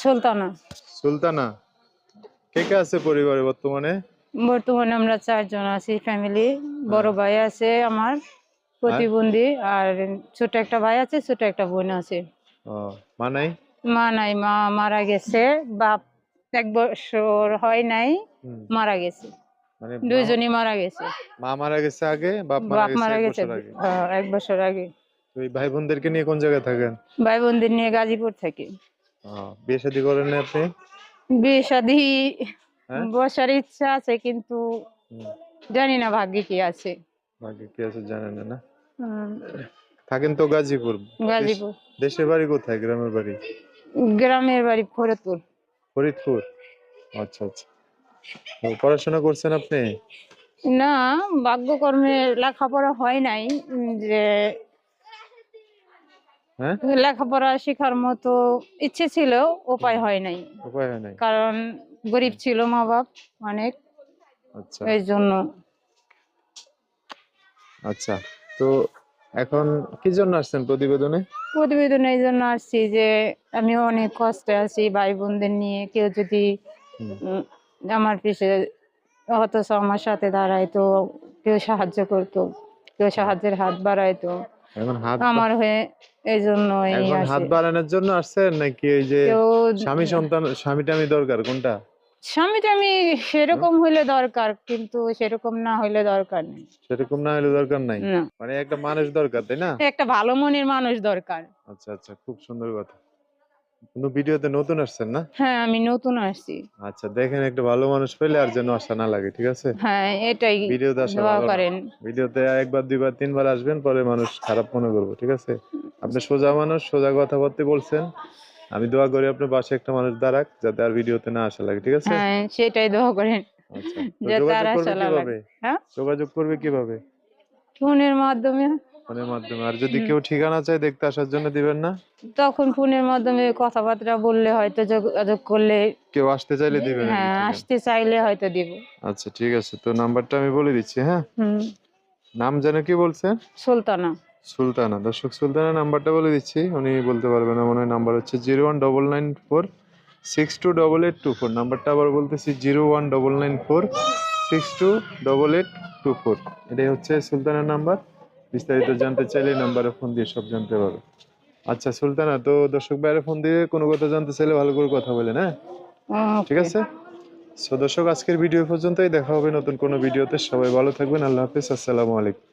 সুলতানা। সুলতানা কে কে আছে পরিবারে বর্তমানে? বর্তমানে আমরা চারজন আছি ফ্যামিলি বড় ভাই আছে আমার প্রতিবন্ধী আর ছোট একটা ভাই আছে ছোট একটা বোন আছে। মা নাই? মা নাই মা মারা গেছে বাপ এক বছর হয় নাই মারা গেছে। মানে দুইজনই মারা গেছে। মা মারা গেছে আগে বাপ মারা গেছে গেছে এক বছর আগে। হ্যাঁ, এক বছর আগে। ভাই বোনদেরকে নিয়ে কোন জায়গায় থাকেন? ভাই বোনদের নিয়ে গাজীপুর থেকে। বিয়ে শাদী করেন আপনি? বিয়ে শাদি হ্যাঁ? বসার ইচ্ছা আছে কিন্তু জানি না ভাগ্যে কি আছে। ভাগ্যে কি আছে জানেন না? থাকেন তো গাজীপুর। গাজীপুর। দেশের বাড়ি কোথায়? গ্রামের বাড়ি? গ্রামের বাড়ি ফরিদপুর। ফরিদপুর? আচ্ছা আচ্ছা। পড়াশোনা করছেন আপনি? না ভাগ্যকর্মে লেখাপড়া হয় নাই যে হ্যাঁ? লেখাপড়া শেখার মতো ইচ্ছে ছিল উপায় হয় নাই। উপায় হয় নাই। কারণ গরিব ছিল মা বাপ অনেক। আচ্ছা। এই জন্য। আচ্ছা তো এখন কি জন্য আসছেন প্রতিবেদনে? প্রতিবেদন এই জন্য আসছি যে আমি অনেক কষ্টে আছি ভাই বোনদের নিয়ে। কেউ যদি আমার পিছে অথচ আমার সাথে দাঁড়াইতো কেউ সাহায্য করতো কেউ সাহায্যের হাত বাড়াইতো। এখন হাত আমার হয়ে এই জন্য এখন হাত। বাড়ানোর জন্য আসছেন নাকি এই যে স্বামী সন্তান স্বামীটা আমি দরকার কোনটা? স্বামীটা আমি সেরকম হইলে দরকার কিন্তু সেরকম না হইলে দরকার নেই। সেরকম না হইলে দরকার নাই? মানে একটা মানুষ দরকার তাই না? একটা ভালো মনের মানুষ দরকার। আচ্ছা আচ্ছা খুব সুন্দর কথা। কোনো ভিডিওতে নতুন আসছেন না? হ্যাঁ আমি নতুন আসছি। আচ্ছা দেখেন একটা ভালো মানুষ পেলে আর যেন আশা না লাগে ঠিক আছে? হ্যাঁ এটাই ভিডিওতে আসা ভালো। করেন। ভিডিওতে একবার দুইবার তিনবার আসবেন পরে মানুষ খারাপ মনে করব ঠিক আছে? আপনি সোজা মানুষ সোজা কথা বলতে বলছেন। আমি দোয়া করি আপনার পাশে একটা মানুষ দাঁড়াক যাতে আর ভিডিওতে না আসা লাগে ঠিক আছে? হ্যাঁ সেটাই দোয়া করেন। আচ্ছা যাতে আর যোগাযোগ করবে। কীভাবে? হ্যাঁ? যোগাযোগ করবে কীভাবে? ফোনের মাধ্যমে ফোনের মাধ্যমে। আর যদি কেউ ঠিকানা চায় দেখতে আসার জন্য দিবেন না? তখন ফোনের মাধ্যমে কথাবার্তা বললে হয়তো যোগাযোগ করলে কেউ আসতে চাইলে দিবেন হ্যাঁ আসতে চাইলে হয়তো দিব। আচ্ছা ঠিক আছে। তো নাম্বারটা আমি বলে দিচ্ছি হ্যাঁ? নাম যেন কি বলছেন সুলতানা। সুলতানা। দর্শক সুলতানের নাম্বারটা বলে দিচ্ছি। উনি বলতে পারবেন না মনে হয় নাম্বার হচ্ছে zero one double nine four six two double eight two four. নাম্বারটা আবার বলতেছি zero one double nine four six two double eight two four. এটাই হচ্ছে সুলতানের নাম্বার। বিস্তারিত জানতে চাইলে নাম্বারে ফোন দিয়ে সব জানতে পারবে আচ্ছা সুলতানা তো দর্শক বাইরে ফোন দিয়ে কোনো কথা জানতে চাইলে ভালো করে কথা বলেন হ্যাঁ? ঠিক আছে? সো দর্শক আজকের ভিডিও পর্যন্তই। দেখা হবে নতুন কোনো ভিডিওতে সবাই ভালো থাকবেন। আল্লাহ হাফিজ। আসসালামু আলাইকুম।